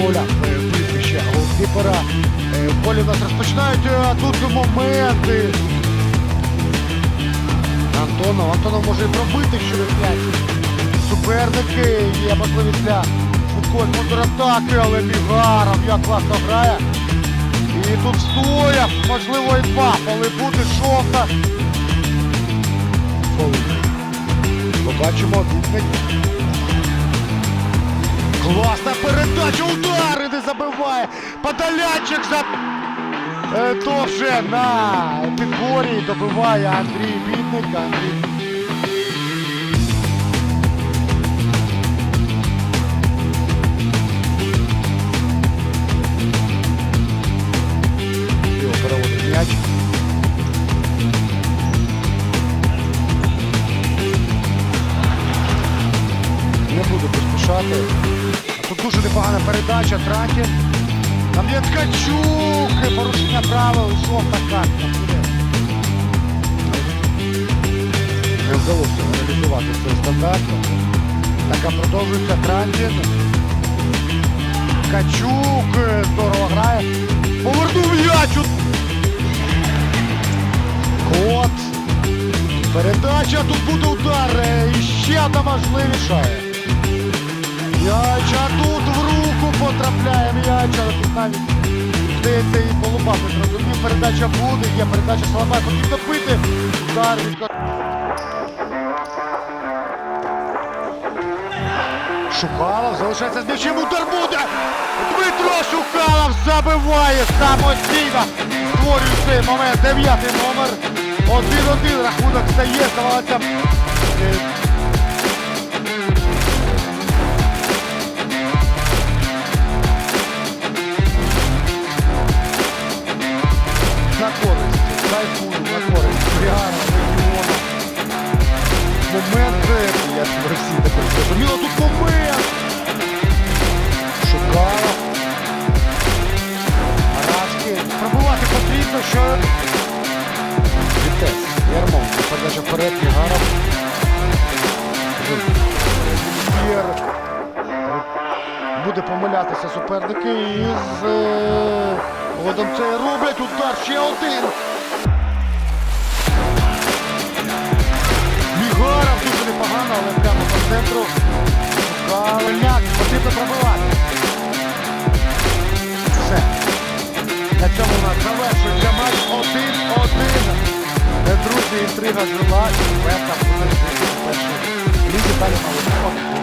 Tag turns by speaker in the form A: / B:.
A: поля прізвища голкіпера. В е, полі нас розпочинають е, а тут моменти. Антонов, Антонов може і пробити що м'яч. Суперники є можливість для футболь контратаки, але Бігаров як класно грає. І тут стоя, можливо, і два, коли буде жовта. Побачимо відповідь. Класна передача, удари не забиває. Подолянчик за е, то вже на підборі добиває Андрій Бідник. Андрій. Його переводить м'яч. Не буду поспішати. Дуже непогана передача, Тракін. Там є Ткачук, порушення правил, жовта картка. Не вдалося реалізувати цей стандарт. Така продовжується Тракін. Ткачук е, здорово грає. Повернув м'яч. у- Кот. Передача, тут буде удар. е, І ще одна можливіша. Потрапляє м'яч, але тут навіть здається і не зрозумів. Передача буде, є передача Соломай, потрібно бити. Удар від залишається з м'ячем, удар буде! Дмитро Шухалов забиває самостійно. Створює цей момент. Дев'ятий номер. Один-один рахунок стає, здавалося. В Росії також зрозуміло. Тут момент. Шукала. Араски. Пробувати потрібно, що... Вітес. Ярмон. Передача вперед. Мігаров. Є. Буде помилятися суперники із е, Годом це роблять удар ще один. Мігаров дуже непогано, інтрига жила. і в першій лізі. Далі на